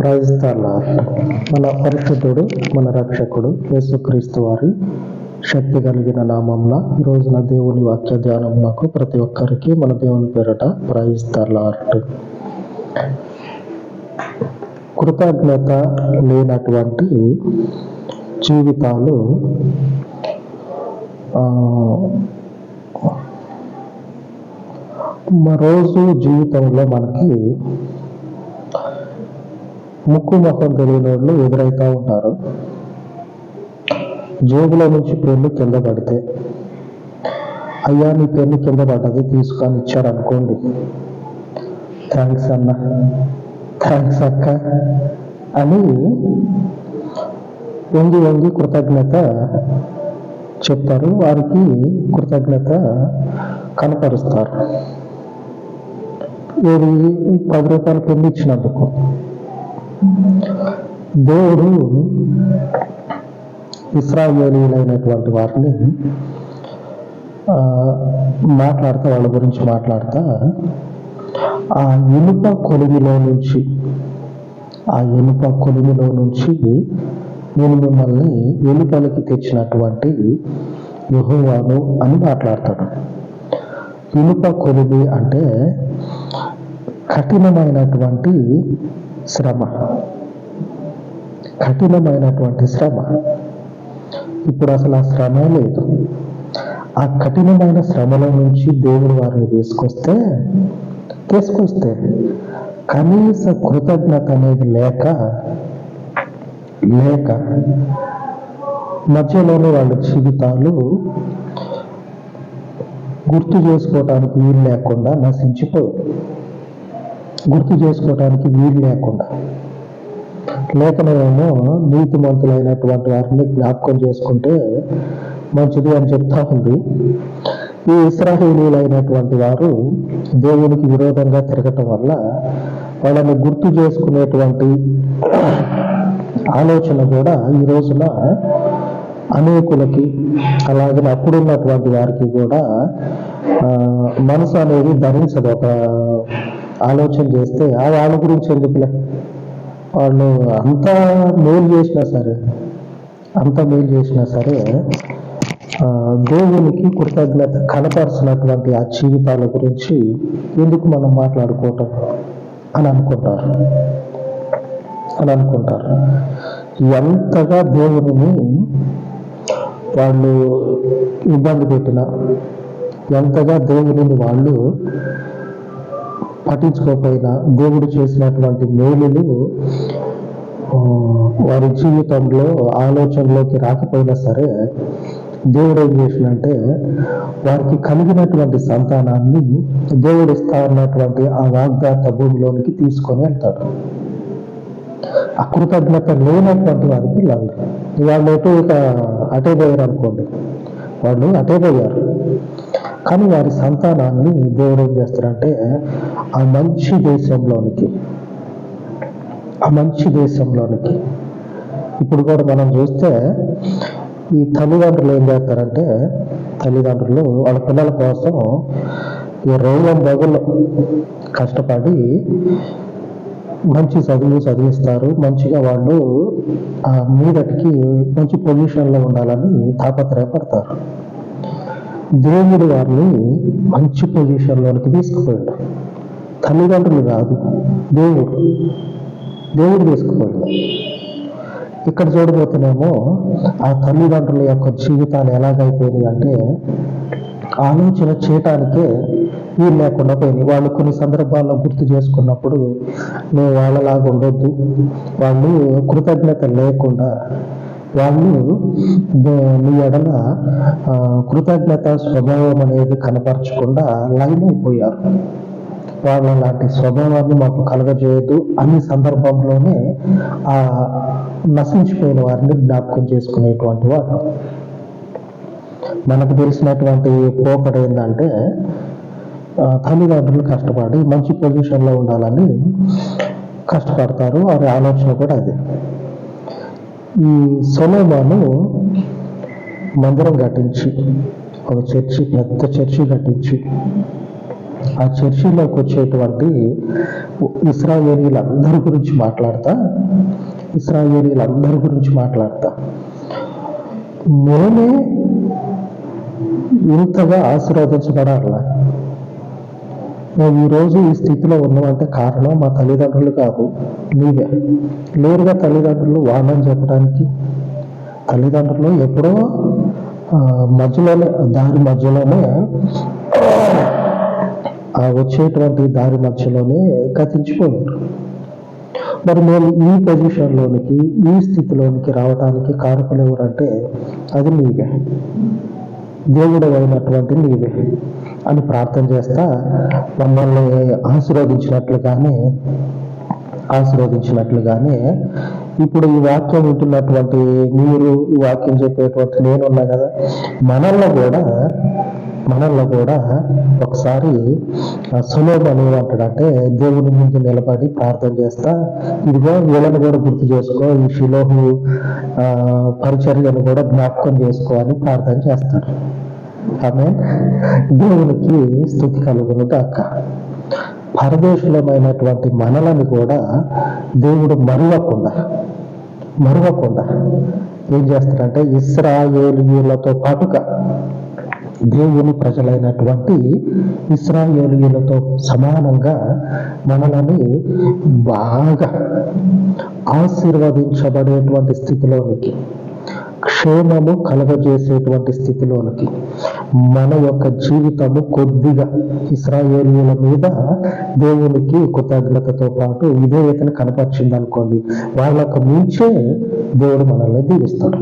ప్రాయిస్తాల మన పరిశుద్ధుడు మన రక్షకుడు యేసుక్రీస్తు వారి శక్తి కలిగిన నామంన ఈ రోజున దేవుని వాక్య ధ్యానం నాకు ప్రతి ఒక్కరికి మన దేవుని పేరట ప్రాయిస్తార్ట్ కృతజ్ఞత లేనటువంటి జీవితాలు ఆ, రోజు జీవితంలో మనకి ముక్కు మొహం తెలియని వాళ్ళు ఎదురవుతూ ఉంటారు. జేబులో నుంచి పెన్ను కింద పడితే అయ్యా నీ పెన్ను కింద పడ్డది తీసుకొని ఇచ్చారనుకోండి. థ్యాంక్స్ అన్న థ్యాంక్స్ అక్క అని వంగి వంగి కృతజ్ఞత చెప్తారు. వారికి కృతజ్ఞత కనపరుస్తారు. ఏది? పది రూపాయలు పెళ్ళి ఇచ్చినందుకు. దేవుడు ఇస్రాయేలీలైనటువంటి వారిని ఆ, వాళ్ళ గురించి మాట్లాడతా ఆ ఇనుప కొలిమిలో నుంచి ఆ ఇనుప కొలిమిలో నుంచి నేను మిమ్మల్ని వెలుపలికి తెచ్చినటువంటి యహోవాను అని మాట్లాడతాడు. ఇనుప కొలిమి అంటే కఠినమైనటువంటి శ్రమ. కఠినమైనటువంటి శ్రమ. ఇప్పుడు అసలు ఆ శ్రమ లేదు. ఆ కఠినమైన శ్రమలో నుంచి దేవుడు వారిని తీసుకొస్తే తీసుకొస్తే కనీస కృతజ్ఞత అనేది లేక లేక మధ్యలోనే వాళ్ళ జీవితాలు గుర్తు చేసుకోవటానికి వీలు లేకుండా నశించిపోయి గుర్తు చేసుకోవటానికి వీలు లేకుండా. లేఖనమేమో నీతిమంతులైనటువంటి వారిని జ్ఞాపకం చేసుకుంటే మంచిది అని చెప్తా ఉంది. ఈ ఇస్రాహేలీలైనటువంటి వారు దేవునికి విరోధంగా తిరగటం వల్ల వాళ్ళని గుర్తు చేసుకునేటువంటి ఆలోచన కూడా ఈ రోజున అనేకులకి అలాగే అప్పుడున్నటువంటి వారికి కూడా మనసు అనేది ధరించదు. ఒక ఆలోచన చేస్తే ఆ వాళ్ళ గురించి ఎందుకులే? వాళ్ళు అంత మేలు చేసినా సరే అంత మేలు చేసినా సరే ఆ, దేవునికి కృతజ్ఞత కనపరుచినటువంటి ఆ జీవితాల గురించి ఎందుకు మనం మాట్లాడుకోవటం? అని అనుకుంటారు. అని అనుకుంటారు. ఎంతగా దేవుడిని వాళ్ళు ఇబ్బంది పెట్టినా ఎంతగా దేవునిని వాళ్ళు పట్టించుకోకపోయినా దేవుడు చేసినటువంటి మేలులు వారి జీవితంలో ఆలోచనలోకి రాకపోయినా సరే దేవుడు ఏం చేసినంటే వారికి కలిగినటువంటి సంతానాన్ని దేవుడు ఇస్తా ఆ వాగ్దాత భూమిలోనికి తీసుకొని వెళ్తాడు. అకృతజ్ఞత లేనటువంటి వారికి పిల్లలు వాళ్ళు ఎటు ఇక అటే పోయారు అనుకోండి వాళ్ళు అటే పోయారు. కానీ వారి సంతానాన్ని దేవుడు ఏం చేస్తారంటే ఆ మంచి దేశంలోనికి ఆ మంచి దేశంలోనికి. ఇప్పుడు కూడా మనం చూస్తే ఈ తల్లిదండ్రులు ఏం చేస్తారంటే తల్లిదండ్రులు వాళ్ళ పిల్లల కోసం ఈ రోగం బగులు కష్టపడి మంచి చదువు చదివిస్తారు. మంచిగా వాళ్ళు ఆ మీదటికి మంచి పొజిషన్లో ఉండాలని తాపత్రయపడతారు. దేవుడు వారిని మంచి పొజిషన్లోనికి తీసుకుపోయాడు. తల్లిదండ్రులు కాదు దేవుడు. దేవుడు తీసుకుపోయాడు. ఇక్కడ చూడబోతున్నామో ఆ తల్లిదండ్రుల యొక్క జీవితాలు ఎలాగైపోయినాయి అంటే ఆలోచన చేయటానికే వీలు లేకుండా పోయింది వాళ్ళు కొన్ని సందర్భాల్లో గుర్తు చేసుకున్నప్పుడు మేము వాళ్ళలాగా ఉండొద్దు. వాళ్ళు కృతజ్ఞత లేకుండా వాళ్ళు మీ ఎడల ఆ, కృతజ్ఞత స్వభావం అనేది కనపరచకుండా లైన్ అయిపోయారు. వాళ్ళ లాంటి స్వభావాన్ని మాకు కలగజేయదు అన్ని సందర్భంలోనే ఆ నశించిపోయిన వారిని జ్ఞాపకం చేసుకునేటువంటి వారు. మనకు తెలిసినటువంటి పోకడ ఏంటంటే తల్లిదండ్రులు కష్టపడి మంచి పొజిషన్లో ఉండాలని కష్టపడతారు. వారి ఆలోచన కూడా అదే. ఈ సొలోమాను మందిరం కట్టించి ఒక చర్చి పెద్ద చర్చి కట్టించి ఆ చర్చిలోకి వచ్చేటువంటి ఇస్రాయేలీలందరి గురించి మాట్లాడతా ఇస్రాయేలీలందరి గురించి మాట్లాడతా. మేమే ఇంతగా ఆశీర్వదించబడాలా? నువ్వు ఈరోజు ఈ స్థితిలో ఉన్నామంటే కారణం మా తల్లిదండ్రులు కాదు నీవే. లేరుగా తల్లిదండ్రులు వాళ్ళని చెప్పడానికి తల్లిదండ్రులు ఎప్పుడో మధ్యలోనే దారి మధ్యలోనే ఆ వచ్చేటువంటి దారి మధ్యలోనే కథించిపోయారు మరి మేము ఈ పొజిషన్లోనికి ఈ స్థితిలోనికి రావడానికి కారకులు ఎవరంటే అది నీవే. దేవుడు అయినటువంటి నీవే. అని ప్రార్థన చేస్తా మమ్మల్ని ఆశీర్వదించినట్లుగానే ఆశీర్వదించినట్లుగానే ఇప్పుడు ఈ వాక్యం వింటున్నటువంటి మీరు ఈ వాక్యం చెప్పేటువంటి నేనున్నా కదా మనల్లో కూడా మనల్లో కూడా ఒకసారి సులోభం ఏమంటాడంటే దేవుని ముందు నిలబడి ప్రార్థన చేస్తా ఇదిగో వీళ్ళని కూడా గుర్తు చేసుకో ఈ శిలోహు పరిచర్యను కూడా జ్ఞాపకం చేసుకో అని ప్రార్థన చేస్తాడు. ఆమె దేవునికి స్థుతి కలుగును కాక పరదేశులమైనటువంటి మనలని కూడా దేవుడు మరువకుండా మరువకుండా ఏం చేస్తారంటే ఇస్రాయేలీయులతో పాటుగా దేవుని ప్రజలైనటువంటి ఇస్రాయేలీయులతో సమానంగా మనలని బాగా ఆశీర్వదించబడేటువంటి స్థితిలోనికి క్షేమము కలగజేసేటువంటి స్థితిలోనికి మన యొక్క జీవితము కొద్దిగా ఇస్రాయేలీల మీద దేవునికి కృతజ్ఞతతో పాటు విధేయతను కనపరిచింది అనుకోండి. వాళ్ళకు మించే దేవుడు మనల్ని దీవిస్తాడు.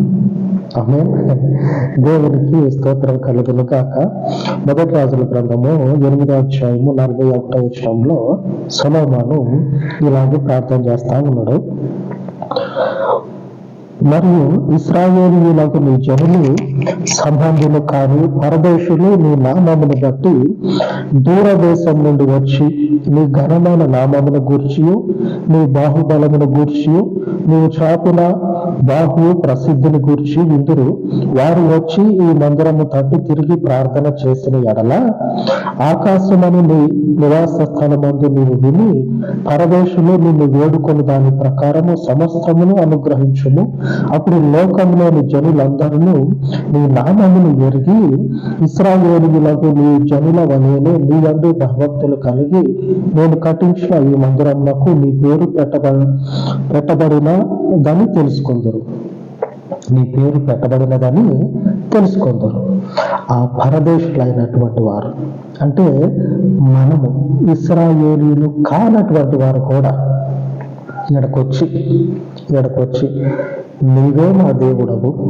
ఆమె దేవునికి స్తోత్రం కలుగును కాక మొదటి రాజుల గ్రంథము ఎనిమిదో అధ్యాయము నలభై ఒకటో విషయంలో సొలోమాను ఇలాగే ప్రార్థన చేస్తా ఉన్నాడు. మరియు ఇస్రాయేలీలకు నీ జనులు సంబంధులు కాని పరదేశులు నీ నామమును బట్టి దూరదేశం నుండి వచ్చి నీ ఘనమైన నామమును గూర్చియు నీ బాహుబలమును గూర్చియు నీవు చాపిన బాహు ప్రసిద్ధిని గూర్చి విందురు వారు వచ్చి ఈ మందిరము తట్టు తిరిగి ప్రార్థన చేసిన ఎడల ఆకాశమని నీ నివాస స్థలమందు నీవు విని పరదేశులు నిన్ను వేడుకొని దాని ప్రకారము సమస్తమును అనుగ్రహించుము. అప్పుడు లోకంలోని జనులందరూ నీ నామమును ఎరిగి ఇస్రాయేలీయులకు నీ జనుల వలెనే నీ అందు భగవంతులు కలిగి నేను కట్టించిన ఈ మందిరమునకు నీ పేరు పెట్టబడి పెట్టబడినదని తెలుసుకుందరు. నీ పేరు పెట్టబడినదని తెలుసుకుందరు. ఆ పరదేశులైనటువంటి వారు. అంటే మనము ఇస్రాయేలీలు కానటువంటి వారు కూడా ఇక్కడికొచ్చి ఇక్కడికొచ్చి నీవే మా దేవుడవు.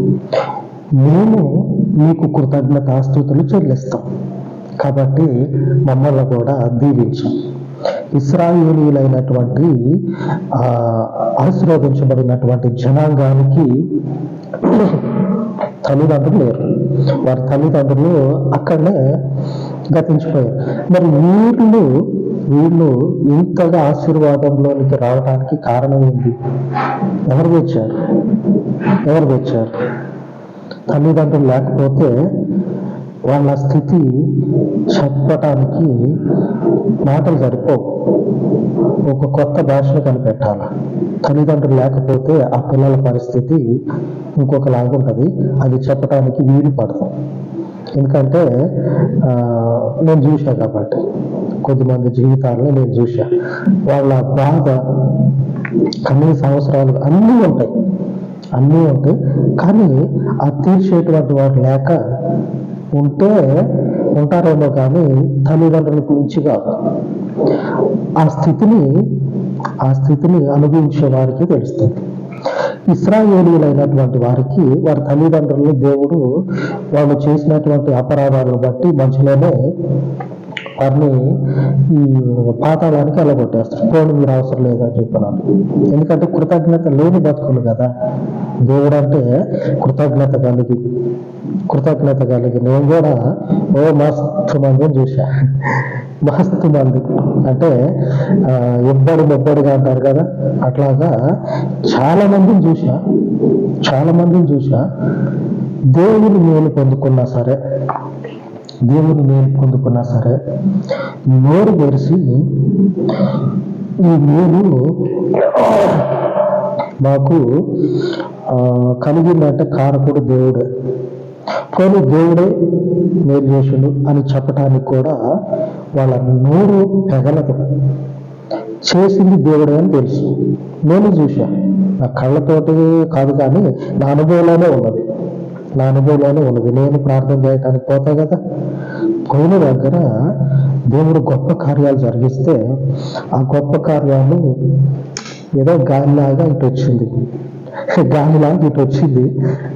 మేము నీకు కృతజ్ఞతాస్తుతులు చెల్లిస్తాం. కాబట్టి మమ్మల్ని కూడా దీవించాం. ఇస్రాయేలీలైనటువంటి ఆశీర్వదించబడినటువంటి జనాంగానికి తల్లిదండ్రులు లేరు. వారి తల్లిదండ్రులు అక్కడనే గతించిపోయారు. మరి వీళ్ళు వీళ్ళు ఇంతగా ఆశీర్వాదంలోనికి రావడానికి కారణం ఏంటి? ఎవరు తెచ్చారు? ఎవరు తెచ్చారు? తల్లిదండ్రులు లేకపోతే వాళ్ళ స్థితి చెప్పటానికి మాటలు సరిపోవు. ఒక కొత్త భాషను కనిపెట్టాలి? తల్లిదండ్రులు లేకపోతే ఆ పిల్లల పరిస్థితి ఇంకొకలాగా ఉంటుంది. అది చెప్పడానికి వీలు పడతాం ఎందుకంటే నేను చూసా కాబట్టి. కొద్దిమంది జీవితాలను నేను చూసా వాళ్ళ బాధ అన్ని సంవత్సరాలు అన్నీ ఉంటాయి. అన్నీ ఉంటాయి. కానీ ఆ తీర్చేటువంటి వారు లేక ఉంటే ఉంటారేమో కానీ తల్లిదండ్రులకు మించి కాదు. ఆ స్థితిని ఆ స్థితిని అనుభవించే వారికి తెలుస్తుంది. ఇస్రాయేలీలైనటువంటి వారికి వారి తల్లిదండ్రులు దేవుడు వాళ్ళు చేసినటువంటి అపరాధాలను బట్టి మనుషులనే వారిని ఈ పాతాళానికి వెళ్ళగొట్టేస్తారు పోను మీరు అవసరం లేదని చెప్పినాను ఎందుకంటే కృతజ్ఞత లేని బతుకులు కదా. దేవుడు అంటే కృతజ్ఞత కలిగి కృతజ్ఞత కలిగి నేను కూడా ఓ మస్తు మందిని చూసా మస్తు మంది. అంటే ఎబ్బడి బొబ్బడిగా అంటారు కదా అట్లాగా చాలా మందిని చూసా చాలా మందిని చూసా దేవుని మేలు పొందుకున్నా సరే దేవుని మేలు పొందుకున్నా సరే నోరు తెరిచి ఈ మేలు మాకు కలిగిందంటే కారకుడు దేవుడే. పోనీ దేవుడే మేలు చేసిండు అని చెప్పటానికి కూడా వాళ్ళ నోరు పెగలదు చేసింది దేవుడే అని తెలుసు. నేను చూశా. నా కళ్ళతోటి కాదు కానీ నా అనుభవంలోనే ఉన్నది. నా అనుభవంలోనే ఉన్నది. నేను ప్రార్థన చేయడానికి పోతా కదా. పోయిన దగ్గర దేవుడు గొప్ప కార్యాలు జరిగిస్తే ఆ గొప్ప కార్యాలు ఏదో గాలిలాగా ఇటు వచ్చింది. గాలిలాగా ఇటు వచ్చింది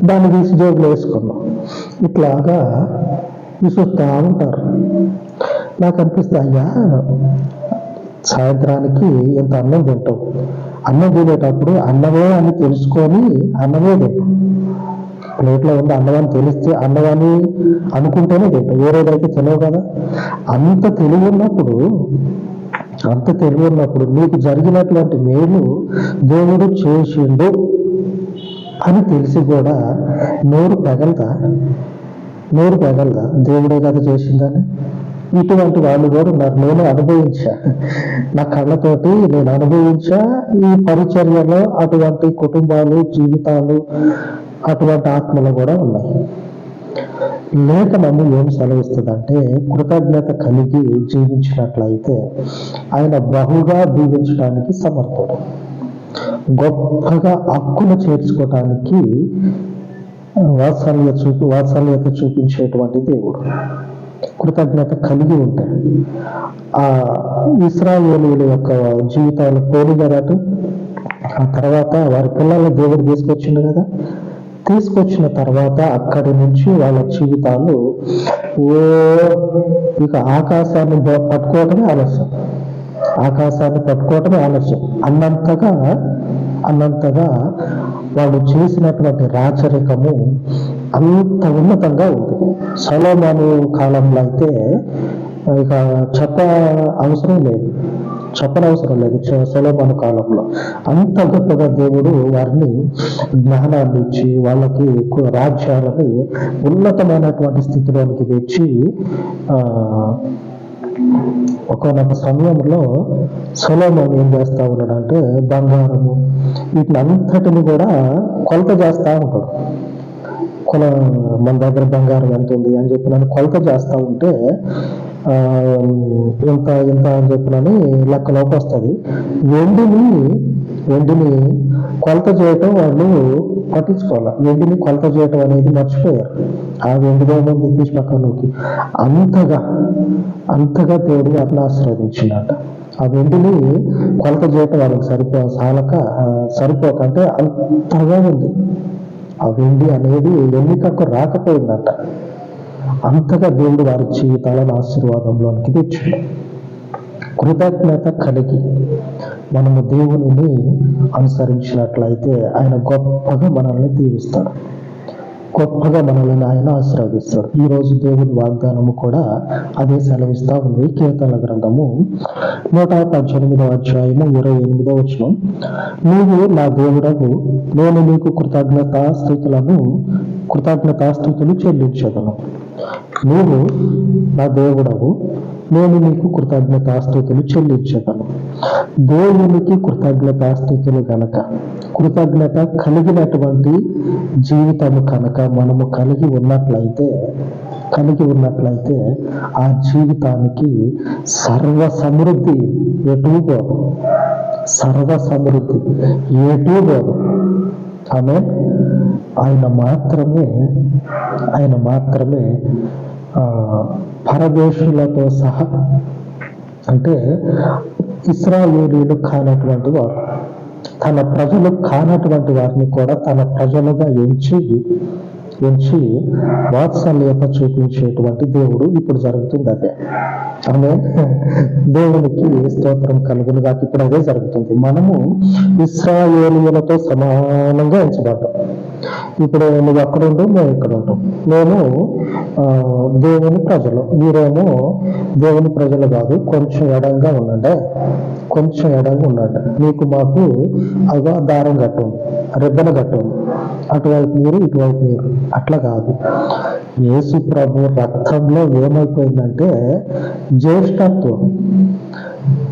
దాన్ని తీసి జోబులో వేసుకున్నాం. ఇట్లాగా విసుస్తూ ఉంటారు. నాకు అనిపిస్తే అయ్యా సాయంత్రానికి ఎంత అన్నం తింటాం అన్నం తినేటప్పుడు అన్నమే అని తెలుసుకొని అన్నమే తింటాం. ప్లేట్లో ఉంది అన్నం తెలిస్తే అన్నం అనుకుంటేనే తింటాం. ఏ రోజైతే తెలియవు కదా? అంత తెలివి ఉన్నప్పుడు అంత తెలివి ఉన్నప్పుడు నీకు జరిగినటువంటి మేలు దేవుడు చేసిండు. అని తెలిసి కూడా నోరు పెగలదా? నోరు పెగలదా? దేవుడే కదా చేసిందని? ఇటువంటి వాళ్ళు కూడా ఉన్నారు. నేను అనుభవించా. నా కళ్ళతోటి నేను అనుభవించా. ఈ పరిచర్యలో అటువంటి కుటుంబాలు జీవితాలు అటువంటి ఆత్మలు కూడా ఉన్నాయి. లేఖనము ఏం సెలవిస్తుందంటే కృతజ్ఞత కలిగి జీవించినట్లయితే ఆయన బహుగా దీవించడానికి సమర్థుడు. గొప్పగా హక్కును చేర్చుకోవటానికి వాత్సల్య చూపి వాత్సల్యత చూపించేటువంటి దేవుడు. కృతజ్ఞత కలిగి ఉంటాడు. ఆ ఇస్రాయేలీల యొక్క జీవితాలు పోలిగారట ఆ తర్వాత వారి పిల్లల దేవుడు తీసుకొచ్చిండు కదా. తీసుకొచ్చిన తర్వాత అక్కడి నుంచి వాళ్ళ జీవితాలు ఓ ఇక ఆకాశాన్ని పట్టుకోవటమే ఆలస్యం. ఆకాశాన్ని పట్టుకోవటమే ఆలస్యం. అన్నంతగా అన్నంతగా వాళ్ళు చేసినటువంటి రాచరికము అంత ఉన్నతంగా ఉంది. సలోమాను కాలంలో అయితే ఇక చెప్ప అవసరం లేదు. చెప్పనవసరం లేదు చ- కాలంలో. అంత గొప్పగా దేవుడు వారిని జ్ఞానాన్ని ఇచ్చి వాళ్ళకి ఎక్కువ రాజ్యాలని ఉన్నతమైనటువంటి స్థితిలోనికి తెచ్చి ఆ ఒకనొక సమయంలో సొలోమోన్ ఏం చేస్తా ఉన్నాడంటే బంగారము వీటిని అంతటిని కూడా కొలత చేస్తా ఉంటాడు. కొల మన దగ్గర బంగారం ఎంత ఉంది అని చెప్పి నన్ను కొలత చేస్తా ఉంటే ఆ, ఇంత ఇంత అని చెప్పినని లెక్కలోకి వస్తుంది. వెండిని వెండిని కొలత చేయటం వాళ్ళు పట్టించుకోవాలి. వెండిని కొలత చేయటం అనేది మర్చిపోయారు. ఆ వెండి ఉంది తీసి పక్కనకి అంతగా అంతగా దేవుడు అట్లా ఆశీర్వదించినట్ట ఆ వెండిని కొలత చేయటం వాళ్ళకి సరిపో సాలక సరిపోక అంటే అంతగా ఉంది. ఆ వెండి అనేది ఎన్నికకు రాకపోయిందంట. అంతగా దేవుడు వారి జీవితాలను ఆశీర్వాదంలోనికి తెచ్చాడు. కృతజ్ఞత కలిగి మనము దేవునిని అనుసరించినట్లయితే ఆయన గొప్పగా మనల్ని దీవిస్తాడు. గొప్పగా మనల్ని ఆయన ఆశీర్వదిస్తాడు. ఈ రోజు దేవుని వాగ్దానము కూడా అదే సెలవిస్తా ఉంది. కీర్తన గ్రంథము నూట పద్దెనిమిదవ అధ్యాయము ఇరవై ఎనిమిదవ వచ్చిన నీవు నా దేవుడకు నేను నీకు కృతజ్ఞతాస్థుతులను కృతజ్ఞతాస్థుతులు కృతజ్ఞతా చెల్లించదను. నీవు నా దేవుడవు నేను నీకు కృతజ్ఞతాస్థుతులు చెల్లించగలను దేవునికి కృతజ్ఞతాస్థుతులు గనక కృతజ్ఞత కలిగినటువంటి జీవితము కనుక మనము కలిగి ఉన్నట్లయితే కలిగి ఉన్నట్లయితే ఆ జీవితానికి సర్వ సమృద్ధి ఎటు పోదు. సర్వ సమృద్ధి ఎటు పోదు. ఆమె ఆయన మాత్రమే ఆయన మాత్రమే పరదేశులతో సహా అంటే ఇస్రాయేలీలు కానటువంటి వారు తన ప్రజలు కానటువంటి వారిని కూడా తన ప్రజలుగా ఎంచి ఎంచి వాత్సల్యత చూపించేటువంటి దేవుడు ఇప్పుడు జరుగుతుంది అదే. ఆమె దేవునికి స్తోత్రం కలుగును కాక ఇప్పుడు అదే జరుగుతుంది. మనము ఇస్రాయేలీలతో సమానంగా ఎంచబడ్డాం. ఇప్పుడు నువ్వు అక్కడ ఉండు మేము ఇక్కడ ఉంటాం మేము ఆ, దేవుని ప్రజలు. మీరేమో దేవుని ప్రజలు కాదు కొంచెం ఎడంగా ఉండండి. కొంచెం ఎడంగా ఉండండి. మీకు మాకు అదో దారం కట్టు రెబ్బన గట్టు అటువైపు మీరు ఇటువైపు మీరు. అట్లా కాదు. యేసు ప్రభు రక్తంలో ఏమైపోయిందంటే జ్యేష్ఠత్వం.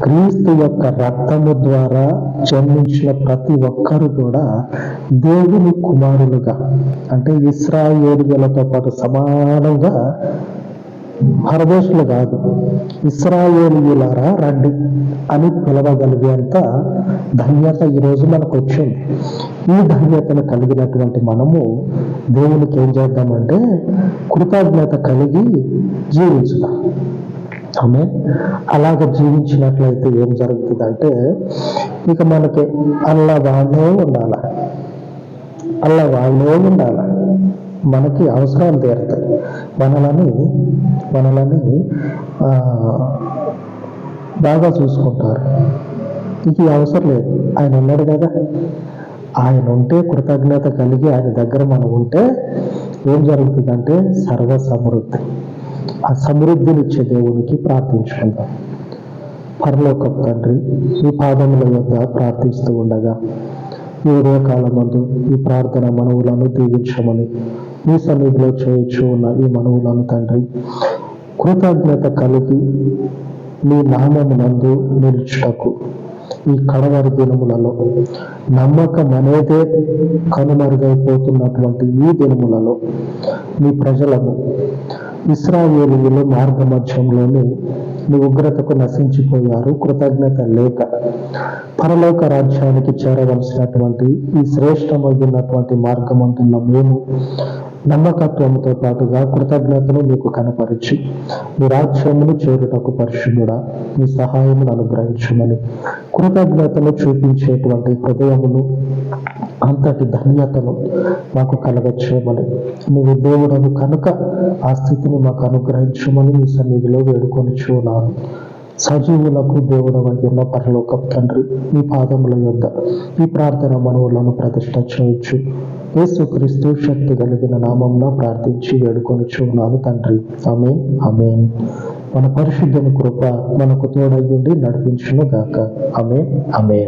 క్రీస్తు యొక్క రక్తము ద్వారా జన్మించిన ప్రతి ఒక్కరు కూడా దేవుని కుమారులుగా అంటే ఇస్రాయేలులతో పాటు సమానంగా పరదేశులు కాదు ఇస్రాయేలీయులారా రండి అని పిలవగలిగేంత ధన్యత ఈరోజు మనకు వచ్చింది. ఈ ధన్యతను కలిగినటువంటి మనము దేవునికి ఏం చేద్దామంటే కృతజ్ఞత కలిగి జీవించుదాం. ఆమె అలాగ జీవించినట్లయితే ఏం జరుగుతుందంటే ఇక మనకి అల్లా వాళ్ళే ఉండాల? అల్లా వాళ్ళే ఉండాల? మనకి అవసరాలు తీరుతాయి మనలని మనలని బాగా చూసుకుంటారు. ఇది అవసరం లేదు. ఆయన ఉన్నాడు కదా. ఆయన ఉంటే కృతజ్ఞత కలిగి ఆయన దగ్గర మనం ఉంటే ఏం జరుగుతుందంటే సర్వ సమృద్ధి ఆ సమృద్ధినిచ్చే దేవునికి ప్రార్థించుకుందాం. పరలోక తండ్రి ఈ పాదముల యొక్క ప్రార్థిస్తూ ఉండగా ఈ ఉదయకాలమందు ఈ ప్రార్థన మనవులను దీవించమని ఈ సమీపంలో చేయొచ్చు ఉన్న ఈ మనవులను తండ్రి కృతజ్ఞత కలిగి మీ నామమునందు నిలుచుటకు ఈ కడవరి దినములలో నమ్మకం అనేదే కనుమరుగైపోతున్నటువంటి ఈ దినములలో మీ ప్రజలను ఇస్రాయేలీల మార్గ మధ్యంలోనే నీ ఉగ్రతకు నశించిపోయారు కృతజ్ఞత లేక. పరలోక రాజ్యానికి చేరవలసినటువంటి ఈ శ్రేష్టమైనటువంటి మార్గం అంటున్న మేము నమ్మకత్వంతో పాటుగా కృతజ్ఞతను మీకు కనపరిచి మీ రాజ్యమును చేరుటకు పరిశుద్ధుడా మీ సహాయమును అనుగ్రహించమని కృతజ్ఞతను చూపించేటువంటి హృదయమును అంతటి ధన్యతను మాకు కలగచ్చేయమని. నీవు దేవుడను కనుక ఆ స్థితిని మాకు అనుగ్రహించమని మీ సన్నిధిలో వేడుకొని చూనాను సజీవులకు దేవుడు ఉన్న పరలోక తండ్రి మీ పాదముల యొద్ద ఈ ప్రార్థన మనవులను ప్రతిష్ట చేయొచ్చు యేసుక్రీస్తు శక్తి కలిగిన నామంలో ప్రార్థించి వేడుకొని చూనాను తండ్రి. ఆమె ఆమె మన పరిశుద్ధుని కృప మనకు తోడయ్యుండి నడిపించును గాక ఆమె ఆమె